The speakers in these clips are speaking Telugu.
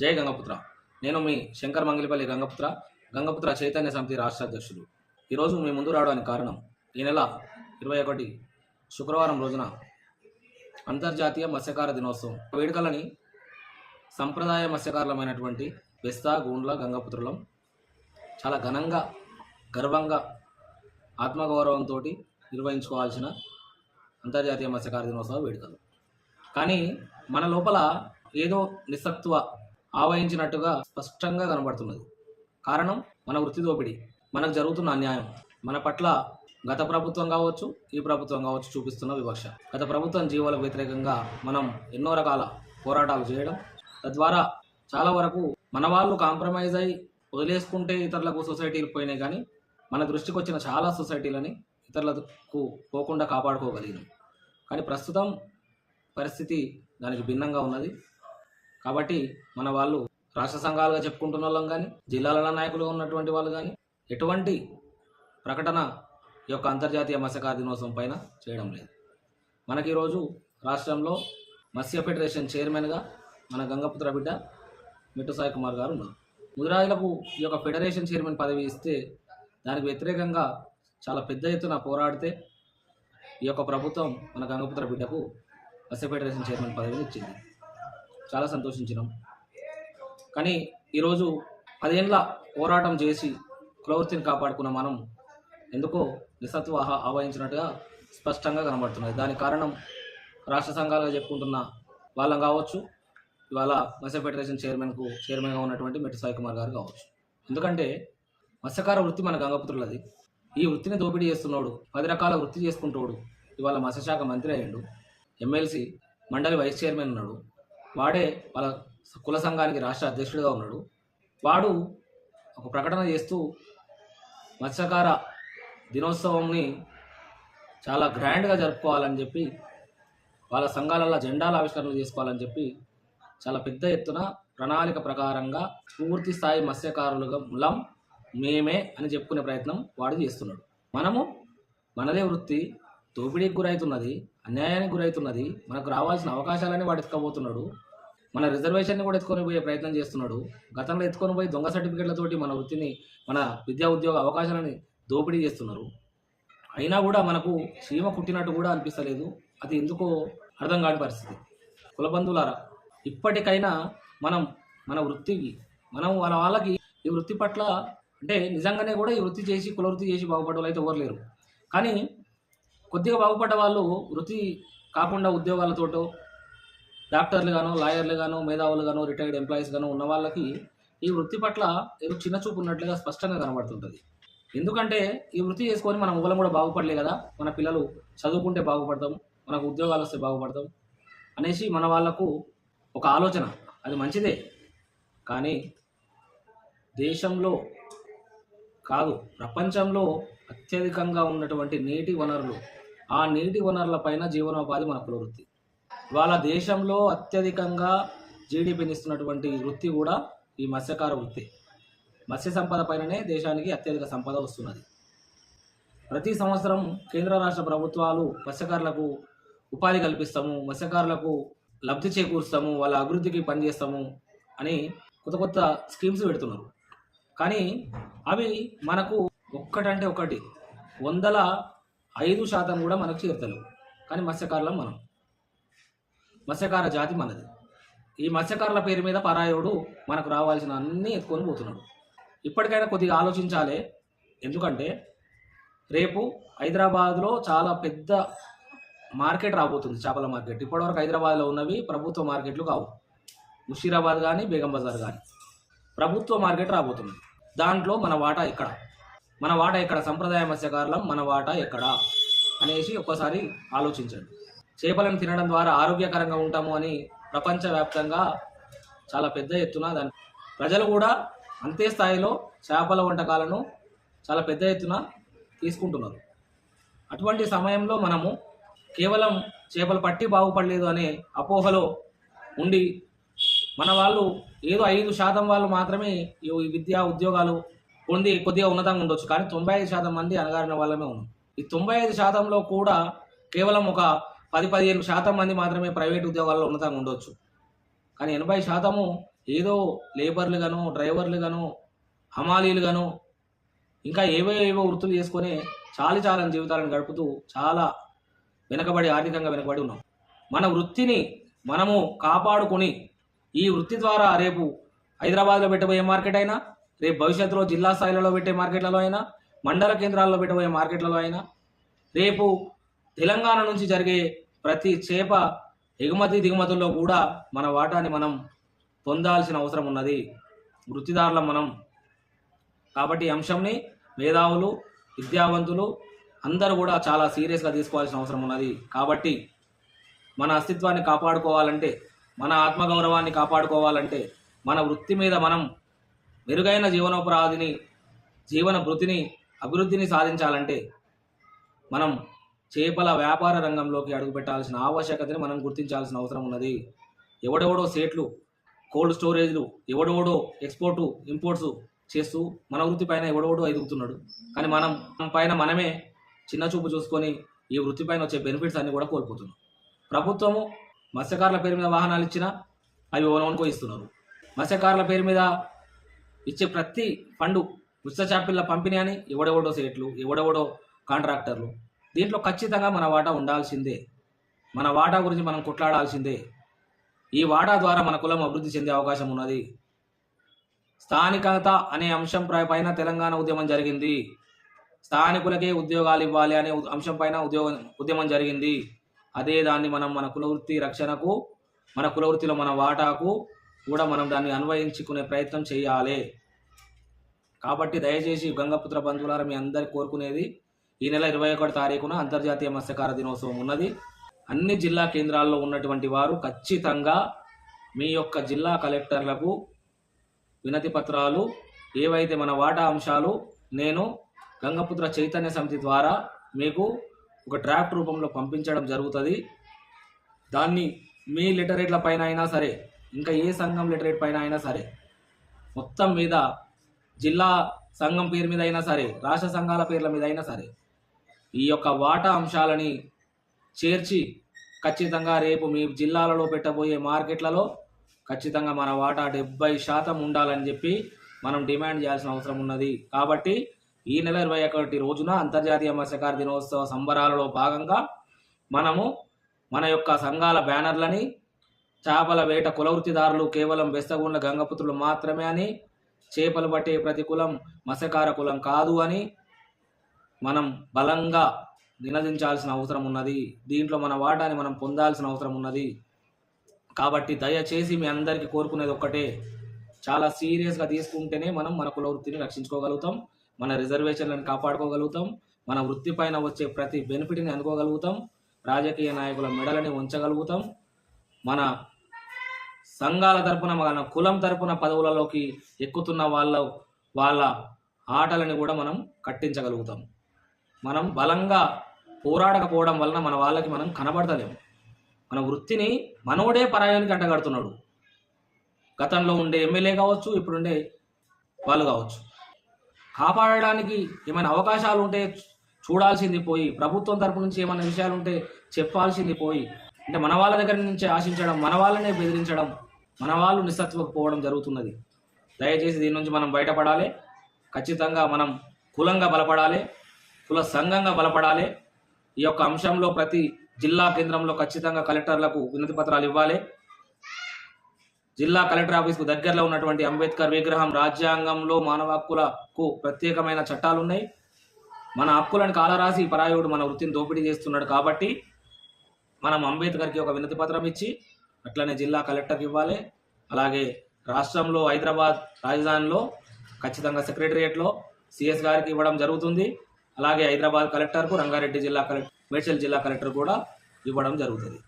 జై గంగపుత్ర. నేను మీ శంకర్ మంగిలిపల్లి గంగపుత్ర గంగపుత్ర చైతన్య సమితి రాష్ట్ర అధ్యక్షుడు. ఈరోజు మీ ముందు రావడానికి కారణం ఈ నెల ఇరవై ఒకటి శుక్రవారం రోజున అంతర్జాతీయ మత్స్యకార దినోత్సవం. వేడుకలని సంప్రదాయ మత్స్యకారులమైనటువంటి బెస్తా గూండ్ల గంగపుత్రులం చాలా ఘనంగా గర్వంగా ఆత్మగౌరవంతో నిర్వహించుకోవాల్సిన అంతర్జాతీయ మత్స్యకార దినోత్సవ వేడుకలు. కానీ మన లోపల ఏదో నిస్సత్వ ఆవహించినట్టుగా స్పష్టంగా కనబడుతున్నది. కారణం మన వృత్తి దోపిడీ. మనకు జరుగుతున్న అన్యాయం. మన పట్ల గత ప్రభుత్వం కావచ్చు ఈ ప్రభుత్వం కావచ్చు చూపిస్తున్న వివక్ష. గత ప్రభుత్వం జీవాలకు వ్యతిరేకంగా మనం ఎన్నో రకాల పోరాటాలు చేయడం తద్వారా చాలా వరకు మన వాళ్ళు కాంప్రమైజ్ అయి వదిలేసుకుంటే ఇతరులకు సొసైటీలు పోయినాయి కానీ మన దృష్టికి వచ్చిన చాలా సొసైటీలని ఇతరులకు పోకుండా కాపాడుకోగలిగినాం. కానీ ప్రస్తుతం పరిస్థితి దానికి భిన్నంగా ఉన్నది. కాబట్టి మన వాళ్ళు రాష్ట్ర సంఘాలుగా చెప్పుకుంటున్న వాళ్ళం కానీ జిల్లాల నాయకులుగా ఉన్నటువంటి వాళ్ళు కానీ ఎటువంటి ప్రకటన ఈ యొక్క అంతర్జాతీయ మత్స్యకార దినోత్సవం పైన చేయడం లేదు. మనకి ఈరోజు రాష్ట్రంలో మత్స్య ఫెడరేషన్ చైర్మన్గా మన గంగపుత్ర బిడ్డ మిట్టు సాయి కుమార్ గారు ఉన్నారు. ముదిరాజులకు ఈ యొక్క ఫెడరేషన్ చైర్మన్ పదవి ఇస్తే దానికి వ్యతిరేకంగా చాలా పెద్ద ఎత్తున పోరాడితే ఈ యొక్క ప్రభుత్వం మన గంగపుత్ర బిడ్డకు మత్స్య ఫెడరేషన్ చైర్మన్ పదవిని ఇచ్చింది. చాలా సంతోషించినాం. కానీ ఈరోజు పదేళ్ళ పోరాటం చేసి కులవృత్తిని కాపాడుకున్న మనం ఎందుకో నిస్సత్వ ఆవహించినట్టుగా స్పష్టంగా కనబడుతున్నది. దానికి కారణం రాష్ట్ర సంఘాలుగా చెప్పుకుంటున్న వాళ్ళం కావచ్చు ఇవాళ మత్స్య ఫెడరేషన్ చైర్మన్కు చైర్మన్గా ఉన్నటువంటి మెట్టి సాయి కుమార్ గారు కావచ్చు. ఎందుకంటే మత్స్యకార వృత్తి మన గంగపుత్రులది. ఈ వృత్తిని దోపిడీ చేస్తున్నాడు పది రకాల వృత్తి చేసుకుంటాడు ఇవాళ మత్స్యశాఖ మంత్రి అయ్యాడు. ఎమ్మెల్సీ మండలి వైస్ చైర్మన్ ఉన్నాడు. వాడే వాళ్ళ కుల సంఘానికి రాష్ట్ర అధ్యక్షుడిగా ఉన్నాడు. వాడు ఒక ప్రకటన చేస్తూ మత్స్యకార దినోత్సవంని చాలా గ్రాండ్గా జరుపుకోవాలని చెప్పి వాళ్ళ సంఘాలలో జెండాల ఆవిష్కరణ చేసుకోవాలని చెప్పి చాలా పెద్ద ఎత్తున ప్రణాళిక ప్రకారంగా పూర్తి స్థాయి మత్స్యకారులుగా ములం మేమే అని చెప్పుకునే ప్రయత్నం వాడు చేస్తున్నాడు. మనము మనదే వృత్తి దోపిడీకి గురవుతున్నది అన్యాయానికి గురవుతున్నది మనకు రావాల్సిన అవకాశాలని వాడు ఎత్తుకోబోతున్నాడు మన రిజర్వేషన్ని కూడా ఎత్తుకొని పోయే ప్రయత్నం చేస్తున్నాడు గతంలో ఎత్తుకొని పోయి దొంగ సర్టిఫికెట్లతోటి మన వృత్తిని మన విద్యా ఉద్యోగ అవకాశాలని దోపిడీ చేస్తున్నారు. అయినా కూడా మనకు చీమ కుట్టినట్టు కూడా అనిపిస్తలేదు. అది ఎందుకో అర్థం కాని పరిస్థితి. కులబంధువులారా ఇప్పటికైనా మనం మన వృత్తికి మనం వాళ్ళ వాళ్ళకి ఈ వృత్తి పట్ల అంటే నిజంగానే కూడా ఈ వృత్తి చేసి కుల వృత్తి చేసి బాగుపడే వాళ్ళు అయితే ఎవరు లేరు. కానీ కొద్దిగా బాగుపడ్డ వాళ్ళు వృత్తి కాకుండా ఉద్యోగాలతోటో డాక్టర్లు గాను లాయర్లు గాను మేధావులు గాను రిటైర్డ్ ఎంప్లాయీస్ గాను ఉన్న వాళ్ళకి ఈ వృత్తి పట్ల ఏదో చిన్న చూపు ఉన్నట్లుగా స్పష్టంగా కనబడుతుంటుంది. ఎందుకంటే ఈ వృత్తి చేసుకొని మనం ఊళ్ళం కూడా బాగుపడలే కదా. మన పిల్లలు చదువుకుంటే బాగుపడతాం మనకు ఉద్యోగాలు వస్తే బాగుపడతాం అనేసి మన వాళ్ళకు ఒక ఆలోచన. అది మంచిదే. కానీ దేశంలో కాదు ప్రపంచంలో అత్యధికంగా ఉన్నటువంటి నీటి వనరులు ఆ నీటి వనరుల పైన జీవనోపాధి మన ప్రవృత్తి వాళ్ళ దేశంలో అత్యధికంగా జీడిపిని ఇస్తున్నటువంటి వృత్తి కూడా ఈ మత్స్యకార వృత్తి. మత్స్య సంపద పైననే దేశానికి అత్యధిక సంపద వస్తున్నది. ప్రతి సంవత్సరం కేంద్ర రాష్ట్ర ప్రభుత్వాలు మత్స్యకారులకు ఉపాధి కల్పిస్తాము మత్స్యకారులకు లబ్ధి చేకూరుస్తాము వాళ్ళ అభివృద్ధికి పనిచేస్తాము అని కొత్త కొత్త స్కీమ్స్ పెడుతున్నారు. కానీ అవి మనకు ఒక్కటంటే ఒకటి. వందల ఐదు శాతం కూడా మనకు చేరుతలేవు. కానీ మత్స్యకారులం మనం. మత్స్యకార జాతి మనది. ఈ మత్స్యకారుల పేరు మీద పరాయోడు మనకు రావాల్సిన అన్నీ ఎత్తుకొని పోతున్నాడు. ఇప్పటికైనా కొద్దిగా ఆలోచించాలి. ఎందుకంటే రేపు హైదరాబాద్లో చాలా పెద్ద మార్కెట్ రాబోతుంది చేపల మార్కెట్. ఇప్పటివరకు హైదరాబాద్లో ఉన్నవి ప్రభుత్వ మార్కెట్లు కావు. ముషీరాబాద్ కానీ బేగం బజార్ కానీ ప్రభుత్వ మార్కెట్ రాబోతుంది దాంట్లో మన వాటా ఇక్కడ మన వాటా ఎక్కడ? సంప్రదాయ మత్స్యకారులం మన వాటా ఎక్కడ? అనేసి ఒక్కసారి ఆలోచించండి. చేపలను తినడం ద్వారా ఆరోగ్యకరంగా ఉంటాము అని ప్రపంచవ్యాప్తంగా చాలా పెద్ద ఎత్తున దాని ప్రజలు కూడా అంతే స్థాయిలో చేపల వంటకాలను చాలా పెద్ద ఎత్తున తీసుకుంటున్నారు. అటువంటి సమయంలో మనము కేవలం చేపలు పట్టి బాగుపడలేదు అనే అపోహలో ఉండి మన వాళ్ళు ఏదో ఐదు శాతం వాళ్ళు మాత్రమే ఈ విద్యా ఉద్యోగాలు కొన్ని కొద్దిగా ఉన్నతంగా ఉండొచ్చు. కానీ తొంభై ఐదు శాతం మంది అనగారిన వాళ్ళమే ఉన్నాం ఈ తొంభై ఐదు శాతంలో కూడా కేవలం ఒక పది పదిహేను శాతం మంది మాత్రమే ప్రైవేట్ ఉద్యోగాల్లో ఉన్నతంగా ఉండొచ్చు. కానీ ఎనభై శాతము ఏదో లేబర్లుగాను డ్రైవర్లుగాను హమాలీలుగాను ఇంకా ఏవో ఏవో వృత్తులు చేసుకొని చాలి చాలని జీవితాలను గడుపుతూ చాలా వెనకబడి ఆర్థికంగా వెనకబడి ఉన్నాం. మన వృత్తిని మనము కాపాడుకొని ఈ వృత్తి ద్వారా రేపు హైదరాబాద్లో పెట్టబోయే మార్కెట్ అయినా రేపు భవిష్యత్తులో జిల్లా స్థాయిలలో పెట్టే మార్కెట్లలో అయినా మండల కేంద్రాల్లో పెట్టబోయే మార్కెట్లలో అయినా రేపు తెలంగాణ నుంచి జరిగే ప్రతి చేప ఎగుమతి దిగుమతుల్లో కూడా మన వాటాని మనం పొందాల్సిన అవసరం ఉన్నది. వృత్తిదారుల మనం. కాబట్టి అంశంని మేధావులు విద్యావంతులు అందరూ కూడా చాలా సీరియస్గా తీసుకోవాల్సిన అవసరం ఉన్నది. కాబట్టి మన అస్తిత్వాన్ని కాపాడుకోవాలంటే మన ఆత్మగౌరవాన్ని కాపాడుకోవాలంటే మన వృత్తి మీద మనం మెరుగైన జీవనోపాధిని జీవన వృత్తిని అభివృద్ధిని సాధించాలంటే మనం చేపల వ్యాపార రంగంలోకి అడుగుపెట్టాల్సిన ఆవశ్యకతని మనం గుర్తించాల్సిన అవసరం ఉన్నది. ఎవడెవడో సేట్లు కోల్డ్ స్టోరేజ్లు ఎవడెవడో ఎక్స్పోర్టు ఇంపోర్ట్స్ చేస్తూ మన వృత్తి పైన ఎవడెవడో ఎదుగుతున్నాడు. కానీ మనం మన పైన మనమే చిన్న చూపు చూసుకొని ఈ వృత్తి పైన వచ్చే బెనిఫిట్స్ అన్ని కూడా కోల్పోతున్నాం. ప్రభుత్వము మత్స్యకారుల పేరు మీద వాహనాలు ఇచ్చినా అవి ఓనోనుకో ఇస్తున్నారు. మత్స్యకారుల పేరు మీద ఇచ్చే ప్రతి ఫండు ముస్తచాపిల్ల పంపిణీ అని ఎవడెవడో సేట్లు ఎవడెవడో కాంట్రాక్టర్లు. దీంట్లో ఖచ్చితంగా మన వాటా ఉండాల్సిందే. మన వాటా గురించి మనం కొట్లాడాల్సిందే. ఈ వాటా ద్వారా మన కులం అభివృద్ధి చెందే అవకాశం ఉన్నది. స్థానికత అనే అంశం పైన తెలంగాణ ఉద్యమం జరిగింది. స్థానికులకే ఉద్యోగాలు ఇవ్వాలి అనే అంశం పైన ఉద్యోగం ఉద్యమం జరిగింది. అదే దాన్ని మనం మన కులవృత్తి రక్షణకు మన కులవృత్తిలో మన వాటాకు కూడా మనం దాన్ని అన్వయించుకునే ప్రయత్నం చేయాలి. కాబట్టి దయచేసి గంగపుత్ర బంధువులారా మీ అందరికి కోరుకునేది ఈ నెల ఇరవై ఒకటి తారీఖున అంతర్జాతీయ మత్స్యకార దినోత్సవం ఉన్నది. అన్ని జిల్లా కేంద్రాల్లో ఉన్నటువంటి వారు ఖచ్చితంగా మీ యొక్క జిల్లా కలెక్టర్లకు వినతి పత్రాలు ఏవైతే మన వాటా అంశాలు నేను గంగపుత్ర చైతన్య సమితి ద్వారా మీకు ఒక డ్రాఫ్ట్ రూపంలో పంపించడం జరుగుతుంది. దాన్ని మీ లిటరేట్ల పైన అయినా సరే ఇంకా ఏ సంఘం లిటరేట్ పైన అయినా సరే మొత్తం మీద జిల్లా సంఘం పేరు మీద అయినా సరే రాష్ట్ర సంఘాల పేర్ల మీద అయినా సరే ఈ యొక్క వాటా అంశాలని చేర్చి ఖచ్చితంగా రేపు మీ జిల్లాలలో పెట్టబోయే మార్కెట్లలో ఖచ్చితంగా మన వాటా డెబ్బై శాతం ఉండాలని చెప్పి మనం డిమాండ్ చేయాల్సిన అవసరం ఉన్నది. కాబట్టి ఈ నెల ఇరవై ఒకటి రోజున అంతర్జాతీయ మత్స్యకార దినోత్సవ సంబరాలలో భాగంగా మనము మన యొక్క సంఘాల బ్యానర్లని చేపల వేట కులవృత్తిదారులు కేవలం బెస్తగుండ్ల గంగపుత్రులు మాత్రమే అని చేపలు పట్టే ప్రతి కులం మత్స్యకార కులం కాదు అని మనం బలంగా నినదించాల్సిన అవసరం ఉన్నది. దీంట్లో మన వాటాని మనం పొందాల్సిన అవసరం ఉన్నది. కాబట్టి దయచేసి మీ అందరికీ కోరుకునేది ఒక్కటే. చాలా సీరియస్గా తీసుకుంటేనే మనం మన కుల వృత్తిని రక్షించుకోగలుగుతాం మన రిజర్వేషన్లను కాపాడుకోగలుగుతాం మన వృత్తి పైన వచ్చే ప్రతి బెనిఫిట్ని అనుకోగలుగుతాం రాజకీయ నాయకుల మెడలని ఉంచగలుగుతాం మన సంఘాల తరపున మన కులం తరపున పదవులలోకి ఎక్కుతున్న వాళ్ళ వాళ్ళ ఆటలని కూడా మనం కట్టించగలుగుతాం. మనం బలంగా పోరాడకపోవడం వలన మన వాళ్ళకి మనం కనబడతలేము మన వృత్తిని మనోడే పరాయానికి అంటగడుతున్నాడు గతంలో ఉండే ఎమ్మెల్యే కావచ్చు ఇప్పుడుండే వాళ్ళు కావచ్చు. కాపాడడానికి ఏమైనా అవకాశాలు ఉంటే చూడాల్సింది పోయి ప్రభుత్వం తరపు నుంచి ఏమైనా విషయాలు ఉంటే చెప్పాల్సింది పోయి అంటే మన వాళ్ళ దగ్గర నుంచి ఆశించడం మన వాళ్ళనే బెదిరించడం మన వాళ్ళు నిస్సత్వకపోవడం జరుగుతున్నది. దయచేసి దీని నుంచి మనం బయటపడాలి. ఖచ్చితంగా మనం కులంగా బలపడాలి కుల సంఘంగా బలపడాలి. ఈ యొక్క అంశంలో ప్రతి జిల్లా కేంద్రంలో ఖచ్చితంగా కలెక్టర్లకు వినతి పత్రాలు ఇవ్వాలి. జిల్లా కలెక్టర్ ఆఫీస్కు దగ్గరలో ఉన్నటువంటి అంబేద్కర్ విగ్రహం రాజ్యాంగంలో మానవ హక్కులకు ప్రత్యేకమైన చట్టాలు ఉన్నాయి మన హక్కులను కాలరాసి పరాయుడు మన వృత్తిని దోపిడీ చేస్తున్నాడు కాబట్టి మనం అంబేద్కర్కి ఒక వినతి పత్రం ఇచ్చి అట్లనే జిల్లా కలెక్టర్కి ఇవ్వాలి. అలాగే రాష్ట్రంలో హైదరాబాద్ రాజధానిలో ఖచ్చితంగా సెక్రటరియట్లో సిఎస్ గారికి ఇవ్వడం జరుగుతుంది. అలాగే హైదరాబాద్ కలెక్టర్కు రంగారెడ్డి జిల్లా కలెక్టర్ మేడ్చల్ జిల్లా కలెక్టర్ కూడా ఇవ్వడం జరుగుతుంది.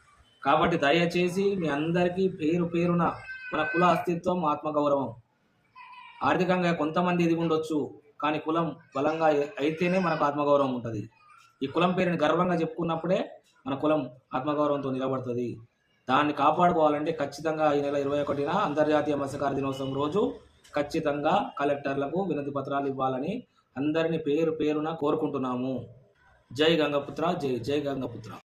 కాబట్టి దయచేసి మీ అందరికీ పేరు పేరున మన కుల అస్తిత్వం ఆత్మగౌరవం. ఆర్థికంగా కొంతమంది ఇది ఉండొచ్చు కానీ కులం బలంగా అయితేనే మనకు ఆత్మగౌరవం ఉంటుంది. ఈ కులం పేరుని గర్వంగా చెప్పుకున్నప్పుడే మన కులం ఆత్మగౌరవంతో నిలబడుతుంది. దాన్ని కాపాడుకోవాలంటే ఖచ్చితంగా ఈ నెల ఇరవై ఒకటిన అంతర్జాతీయ మత్స్యకార దినోత్సవం రోజు ఖచ్చితంగా కలెక్టర్లకు వినతి పత్రాలు ఇవ్వాలని అందరినీ పేరు పేరున కోరుకుంటున్నాము. జై గంగపుత్ర జై జై గంగపుత్ర.